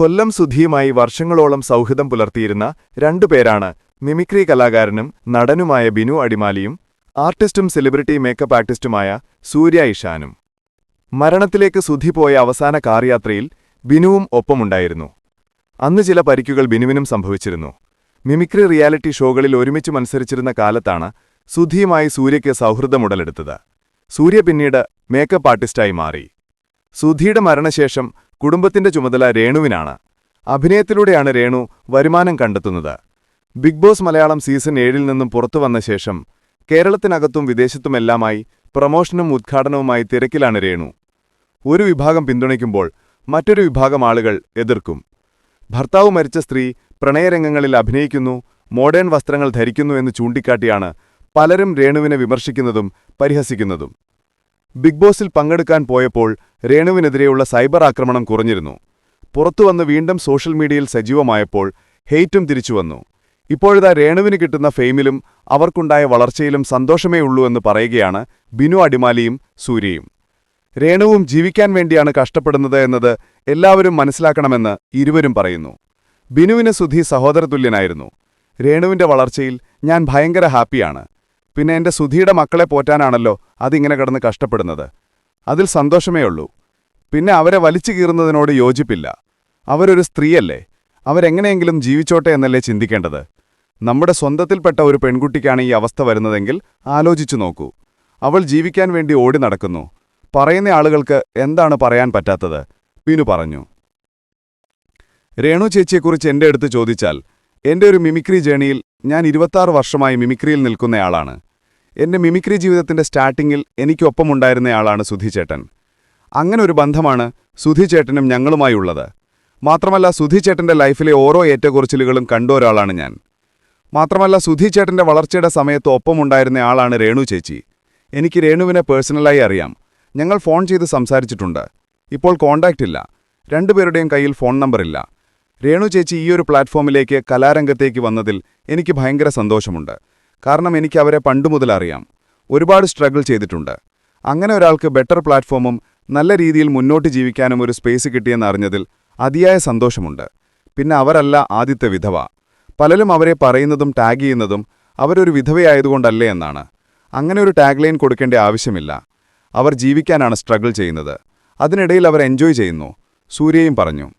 കൊല്ലം സുധിയുമായി വർഷങ്ങളോളം സൗഹൃദം പുലർത്തിയിരുന്ന രണ്ടുപേരാണ് മിമിക്രി കലാകാരനും നടനുമായ ബിനു അടിമാലിയും ആർട്ടിസ്റ്റും സെലിബ്രിറ്റി മേക്കപ്പ് ആർട്ടിസ്റ്റുമായ സൂര്യ ഇഷാനും. മരണത്തിലേക്ക് സുധി പോയ അവസാന കാർയാത്രയിൽ ബിനുവും ഒപ്പമുണ്ടായിരുന്നു. അന്ന് ചില പരിക്കുകൾ ബിനുവിനും സംഭവിച്ചിരുന്നു. മിമിക്രി റിയാലിറ്റി ഷോകളിൽ ഒരുമിച്ച് മത്സരിച്ചിരുന്ന കാലത്താണ് സുധിയുമായി സൂര്യയ്ക്ക് സൗഹൃദമുടലെടുത്തത്. സൂര്യ പിന്നീട് മേക്കപ്പ് ആർട്ടിസ്റ്റായി മാറി. സുധിയുടെ മരണശേഷം കുടുംബത്തിന്റെ ചുമതല രേണുവിനാണ്. അഭിനയത്തിലൂടെയാണ് രേണു വരുമാനം കണ്ടെത്തുന്നത്. ബിഗ് ബോസ് മലയാളം സീസൺ ഏഴിൽ നിന്നും പുറത്തു വന്ന ശേഷം കേരളത്തിനകത്തും വിദേശത്തുമെല്ലാമായി പ്രമോഷനും ഉദ്ഘാടനവുമായി തിരക്കിലാണ് രേണു. ഒരു വിഭാഗം പിന്തുണയ്ക്കുമ്പോൾ മറ്റൊരു വിഭാഗം ആളുകൾ എതിർക്കും. ഭർത്താവ് മരിച്ച സ്ത്രീ പ്രണയരംഗങ്ങളിൽ അഭിനയിക്കുന്നു മോഡേൺ വസ്ത്രങ്ങൾ ധരിക്കുന്നു എന്ന് ചൂണ്ടിക്കാട്ടിയാണ് പലരും രേണുവിനെ വിമർശിക്കുന്നതും പരിഹസിക്കുന്നതും. ബിഗ് ബോസിൽ പങ്കെടുക്കാൻ പോയപ്പോൾ രേണുവിനെതിരെയുള്ള സൈബർ ആക്രമണം കുറഞ്ഞിരുന്നു. പുറത്തുവന്ന് വീണ്ടും സോഷ്യൽ മീഡിയയിൽ സജീവമായപ്പോൾ ഹെയ്റ്റും തിരിച്ചുവന്നു. ഇപ്പോഴിതാ രേണുവിന് കിട്ടുന്ന ഫെയിമിലും അവർക്കുണ്ടായ വളർച്ചയിലും സന്തോഷമേ ഉള്ളൂ എന്ന് പറയുകയാണ് ബിനു അടിമാലിയും സൂര്യയും. രേണുവും ജീവിക്കാൻ വേണ്ടിയാണ് കഷ്ടപ്പെടുന്നത് എന്നത് എല്ലാവരും മനസ്സിലാക്കണമെന്ന് ഇരുവരും പറയുന്നു. ബിനുവിന് സുധി സഹോദരതുല്യനായിരുന്നു. രേണുവിന്റെ വളർച്ചയിൽ ഞാൻ ഭയങ്കര ഹാപ്പിയാണ്. പിന്നെ എന്റെ സുധിയുടെ മക്കളെ പോറ്റാനാണല്ലോ അതിങ്ങനെ കിടന്ന് കഷ്ടപ്പെടുന്നത്. അതിൽ സന്തോഷമേ ഉള്ളൂ. പിന്നെ അവരെ വലിച്ചു കീറുന്നതിനോട് യോജിപ്പില്ല. അവരൊരു സ്ത്രീയല്ലേ. അവരെങ്ങനെയെങ്കിലും ജീവിച്ചോട്ടെ എന്നല്ലേ ചിന്തിക്കേണ്ടത്. നമ്മുടെ സ്വന്തത്തിൽപ്പെട്ട ഒരു പെൺകുട്ടിക്കാണ് ഈ അവസ്ഥ വരുന്നതെങ്കിൽ ആലോചിച്ചു നോക്കൂ. അവൾ ജീവിക്കാൻ വേണ്ടി ഓടി നടക്കുന്നു. പറയുന്ന ആളുകൾക്ക് എന്താണ് പറയാൻ പറ്റാത്തത്? പിനു പറഞ്ഞു. രേണു ചേച്ചിയെക്കുറിച്ച് എന്റെ അടുത്ത് ചോദിച്ചാൽ എന്റെ ഒരു മിമിക്രി ജേണിയിൽ ഞാൻ ഇരുപത്താറ് വർഷമായി മിമിക്രിയിൽ നിൽക്കുന്നയാളാണ് എന്റെ മിമിക്രി ജീവിതത്തിന്റെ സ്റ്റാർട്ടിങ്ങിൽ എനിക്കൊപ്പമുണ്ടായിരുന്നയാളാണ് സുധിചേട്ടൻ അങ്ങനെ ഒരു ബന്ധമാണ് സുധിചേട്ടനും ഞങ്ങളുമായുള്ളത് മാത്രമല്ല സുധിചേട്ടന്റെ ലൈഫിലെ ഓരോ ഏറ്റക്കുറച്ചിലുകളും കണ്ട ഒരാളാണ് ഞാൻ. മാത്രമല്ല സുധിചേട്ടന്റെ വളർച്ചയുടെ സമയത്ത് ഒപ്പമുണ്ടായിരുന്ന ആളാണ് രേണു ചേച്ചി. എനിക്ക് രേണുവിനെ പേഴ്സണലായി അറിയാം. ഞങ്ങൾ ഫോൺ ചെയ്ത് സംസാരിച്ചിട്ടുണ്ട്. ഇപ്പോൾ കോണ്ടാക്റ്റ് ഇല്ല. രണ്ടുപേരുടെയും കയ്യിൽ ഫോൺ നമ്പറില്ല രേണു ചേച്ചി ഈയൊരു പ്ലാറ്റ്ഫോമിലേക്ക് കലാരംഗത്തേക്ക് വന്നതിൽ എനിക്ക് ഭയങ്കര സന്തോഷമുണ്ട്. കാരണം എനിക്ക് അവരെ പണ്ടുമുതൽ അറിയാം. ഒരുപാട് സ്ട്രഗിൾ ചെയ്തിട്ടുണ്ട്. അങ്ങനെ ഒരാൾക്ക് ബെറ്റർ പ്ലാറ്റ്ഫോമും നല്ല രീതിയിൽ മുന്നോട്ട് ജീവിക്കാനും ഒരു സ്പേസ് കിട്ടിയെന്ന് അറിഞ്ഞതിൽ അതിയായ സന്തോഷമുണ്ട്. പിന്നെ അവരല്ല ആദ്യത്തെ വിധവ. പലരും അവരെ പറയുന്നതും ടാഗ് ചെയ്യുന്നതും അവരൊരു വിധവയായതുകൊണ്ടല്ലേ എന്നാണ്. അങ്ങനെ ഒരു ടാഗ് ലൈൻ കൊടുക്കേണ്ട ആവശ്യമില്ല. അവർ ജീവിക്കാനാണ് സ്ട്രഗിൾ ചെയ്യുന്നത്. അതിനിടയിൽ അവർ എൻജോയ് ചെയ്യുന്നു. സൂര്യയും പറഞ്ഞു.